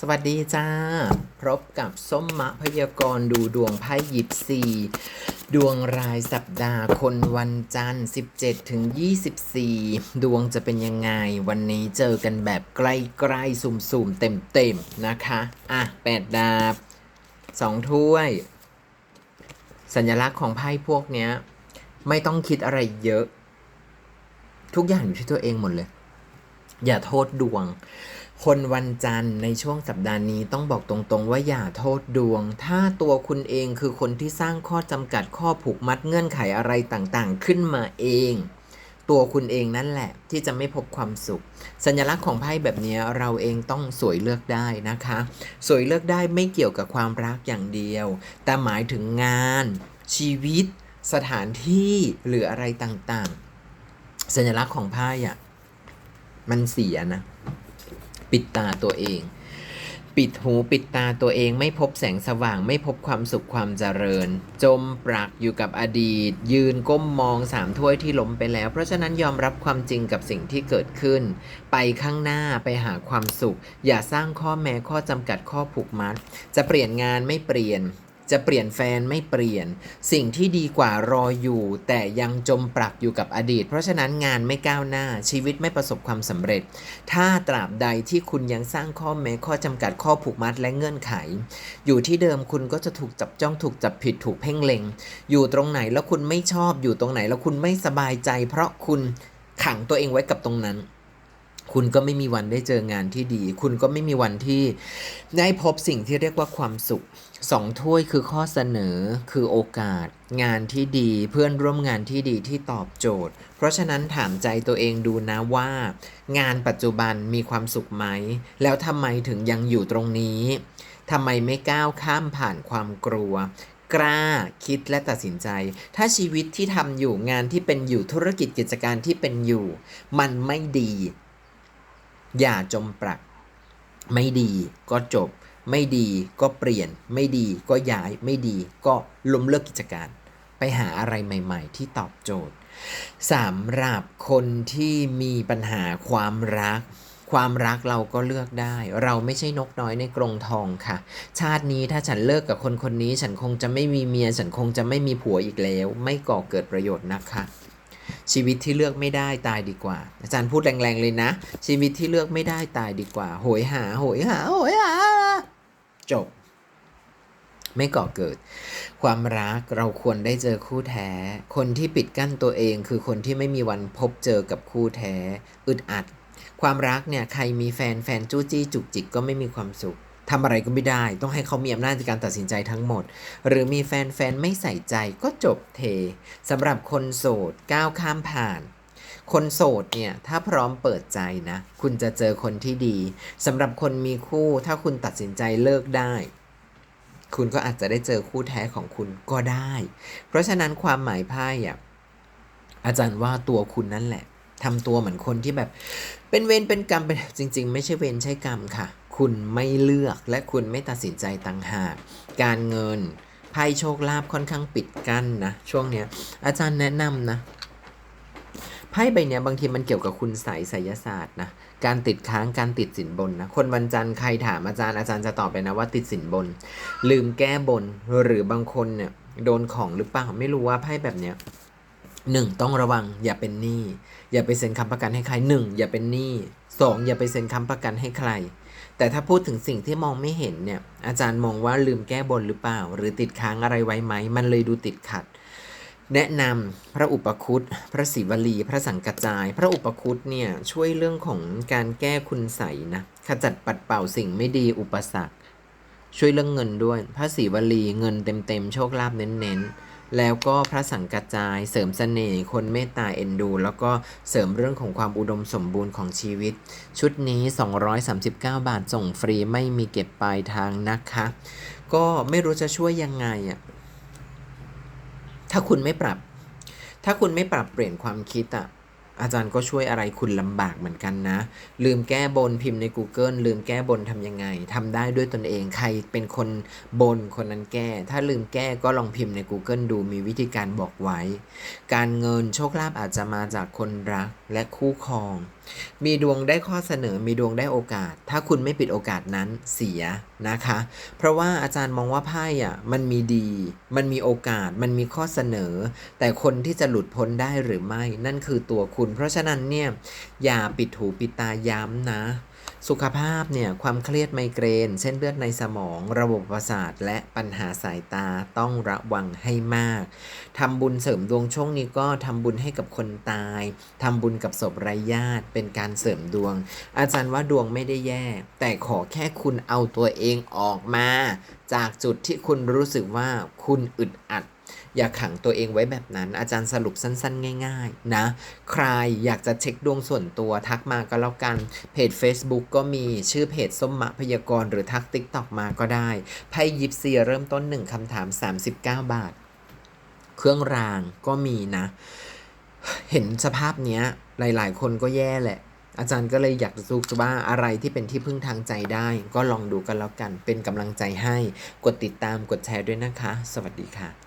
สวัสดีจ้า พบกับส้มมะพยากรณ์ดูดวงไพ่ยิปซีดวงรายสัปดาห์คนวันจันทร์ 17ถึง24 ดวงจะเป็นยังไง วันนี้เจอกันแบบใกล้ๆสุ่มๆ เต็มๆ นะคะ อะ 8 ดาบ 2 ถ้วย สัญลักษณ์ของไพ่พวกเนี้ย ไม่ต้องคิดอะไรเยอะ ทุกอย่างอยู่ที่ตัวเองหมดเลย อย่าโทษดวง คนวันจันทร์ในช่วงสัปดาห์นี้ต้องบอกตรงๆ ว่าอย่าโทษดวง ถ้าตัวคุณเองคือคนที่สร้างข้อจำกัดข้อผูกมัดเงื่อนไขอะไรต่างๆ ขึ้นมาเอง ตัวคุณเองนั่นแหละที่จะไม่พบความสุข สัญลักษณ์ของไพ่แบบนี้เราเองต้องสวยเลือกได้นะคะ สวยเลือกได้ไม่เกี่ยวกับความรักอย่างเดียว แต่หมายถึงงาน ชีวิต สถานที่หรืออะไรต่างๆ สัญลักษณ์ของไพ่อะมันเสียนะ ปิดตาตัวเอง ปิดหูปิดตาตัวเองไม่พบแสงสว่างไม่พบความสุขความเจริญ จมปลักอยู่กับอดีต ยืนก้มมองสามถ้วยที่ล้มไปแล้ว เพราะฉะนั้นยอมรับความจริงกับสิ่งที่เกิดขึ้น ไปข้างหน้าไปหาความสุข อย่าสร้างข้อแม้ข้อจำกัดข้อผูกมัด จะเปลี่ยนงานไม่เปลี่ยน จะเปลี่ยนแฟนไม่เปลี่ยน สิ่งที่ดีกว่ารออยู่ แต่ยังจมปลักอยู่กับอดีต เพราะฉะนั้นงานไม่ก้าวหน้าชีวิตไม่ประสบความสำเร็จ ถ้าตราบใดที่คุณยังสร้างข้อแม้ข้อจำกัดข้อผูกมัดและเงื่อนไข อยู่ที่เดิมคุณก็จะถูกจับจ้องถูกจับผิดถูกเพ่งเล็ง อยู่ตรงไหนแล้วคุณไม่ชอบอยู่ตรงไหนแล้วคุณไม่สบายใจ เพราะคุณขังตัวเองไว้กับตรงนั้น คุณก็ไม่มีวันได้เจองานที่ดี คุณก็ไม่มีวันที่ได้พบสิ่งที่เรียกว่าความสุขสองถ้วยคือข้อเสนอคือโอกาส งานที่ดีเพื่อนร่วมงานที่ดีที่ตอบโจทย์ เพราะฉะนั้นถามใจตัวเองดูนะว่า งานปัจจุบันมีความสุขไหม แล้วทำไมถึงยังอยู่ตรงนี้ทำไมไม่ก้าวข้ามผ่านความกลัว กล้าคิดและตัดสินใจ ถ้าชีวิตที่ทำอยู่งานที่เป็นอยู่ธุรกิจกิจการที่เป็นอยู่ มันไม่ดี อย่าจมปลัก ไม่ดีก็จบ ไม่ดีก็เปลี่ยน ไม่ดีก็ย้ายไม่ดีก็ล้มเลิกกิจการ ไปหาอะไรใหม่ ๆ ที่ตอบโจทย์สำหรับคนที่มีปัญหาความรัก ความรักเราก็เลือกได้ เราไม่ใช่นกน้อยในกรงทองค่ะ ชาตินี้ถ้าฉันเลิกกับคนคนนี้ ฉันคงจะไม่มีเมีย ฉันคงจะไม่มีผัวอีกแล้ว ไม่ก่อเกิดประโยชน์นะคะ ชีวิตที่เลือกไม่ได้ตายดีกว่า อาจารย์พูดแรงๆเลยนะ ชีวิตที่เลือกไม่ได้ตายดีกว่า โหยหา โหยหา โหยหา จบ ไม่ก่อเกิด ความรักเราควรได้เจอคู่แท้ คนที่ปิดกั้นตัวเองคือคนที่ไม่มีวันพบเจอกับคู่แท้ อึดอัด ความรักเนี่ยใครมีแฟนแฟนจู้จี้จุกจิกก็ไม่มีความสุข ทำอะไรก็ไม่ได้ ต้องให้เขามีอำนาจในการตัดสินใจทั้งหมด หรือมีแฟนแฟนไม่ใส่ใจก็จบเทสำหรับคนโสดก้าวข้ามผ่าน คนโสดเนี่ย ถ้าพร้อมเปิดใจนะ คุณจะเจอคนที่ดีสำหรับคนมีคู่ถ้าคุณตัดสินใจเลิกได้ คุณก็อาจจะได้เจอคู่แท้ของคุณก็ได้ เพราะฉะนั้นความหมายไพ่อะอาจารย์ว่าตัวคุณนั่นแหละทำตัวเหมือนคนที่แบบ เป็นเวรเป็นกรรมเป็นจริง ๆ ไม่ใช่เวรใช่กรรมค่ะ คุณไม่เลือกและคุณไม่ตัดสินใจต่างหาก การเงินไพ่โชคลาภค่อนข้างปิดกั้นนะ ช่วงเนี้ย อาจารย์แนะนำนะไพ่ใบเนี้ยบางทีมันเกี่ยวกับคุณใสยไสยศาสตร์นะ การติดค้างการติดสินบนนะ คนวันจันทร์ใครถามอาจารย์อาจารย์จะตอบไปนะว่าติดสินบน ลืมแก้บนหรือบางคนเนี่ยโดนของหรือเปล่าไม่รู้ว่าไพ่แบบเนี้ยหนึ่งต้องระวังอย่าเป็นหนี้อย่าไปเซ็นค้ำประกันให้ใครหนึ่งอย่าเป็นหนี้สองอย่าไปเซ็นค้ำประกันให้ใคร แต่ถ้าพูดถึงสิ่งที่มองไม่เห็นเนี่ย อาจารย์มองว่าลืมแก้บนหรือเปล่า หรือติดค้างอะไรไว้ไหม มันเลยดูติดขัด แนะนำพระอุปคุตพระศิวลี พระสังกจาย พระอุปคุตเนี่ยช่วยเรื่องของการแก้คุณใสนะ ขจัดปัดเป่าสิ่งไม่ดีอุปสรรค ช่วยเรื่องเงินด้วย พระศิวลีเงินเต็มๆโชคลาภเน้นๆ แล้วก็พระสังกัจจาย เสริมเสน่ห์คนเมตตาเอ็นดู แล้วก็เสริมเรื่องของความอุดมสมบูรณ์ของชีวิต ชุดนี้ 239 บาทส่งฟรีไม่มีเก็บปลายทางนะคะ ก็ไม่รู้จะช่วยยังไงอะถ้าคุณไม่ปรับ ถ้าคุณไม่ปรับเปลี่ยนความคิดอะ อาจารย์ก็ช่วยอะไรคุณลำบากเหมือนกันนะ ลืมแก้บนพิมพ์ใน Google ลืมแก้บนทำยังไงทำได้ด้วยตนเองใครเป็นคนบนคนนั้นแก้ ถ้าลืมแก้ก็ลองพิมพ์ใน Google ดูมีวิธีการบอกไว้ การเงินโชคลาภอาจจะมาจากคนรักและคู่ครอง มีดวงได้ข้อเสนอมีดวงได้โอกาส ถ้าคุณไม่ปิดโอกาสนั้นเสียนะคะ เพราะว่าอาจารย์มองว่าไพ่อะมันมีดี มันมีโอกาส มันมีข้อเสนอ แต่คนที่จะหลุดพ้นได้หรือไม่ นั่นคือตัวคุณ เพราะฉะนั้นเนี่ยอย่าปิดหูปิดตาย้ำนะ สุขภาพเนี่ยความเครียดไมเกรน เส้นเลือดในสมอง ระบบประสาทและปัญหาสายตาต้องระวังให้มากทำบุญเสริมดวงช่วงนี้ก็ทำบุญให้กับคนตายทำบุญกับศพไร้ญาติเป็นการเสริมดวง อาจารย์ว่าดวงไม่ได้แย่ แต่ขอแค่คุณเอาตัวเองออกมา จากจุดที่คุณรู้สึกว่าคุณอึดอัด อย่าขังตัวเองไว้แบบนั้น อาจารย์สรุปสั้น ๆ ง่าย ๆ นะ ใครอยากจะเช็คดวงส่วนตัวทักมาก็แล้วกัน เพจ Facebook ก็มีชื่อเพจส้มมะพยากรณ์หรือทัก TikTok มาก็ได้ไพ่ยิปซีเริ่มต้น 1คำถาม 39 บาท เครื่องรางก็มีนะ เห็นสภาพเนี้ย หลาย ๆ คนก็แย่แหละอาจารย์ก็เลยอยากรู้ว่าอะไรที่เป็นที่พึ่งทางใจได้ ก็ลองดูกันแล้วกัน เป็นกำลังใจให้ กดติดตามกดแชร์ด้วยนะคะ สวัสดีค่ะ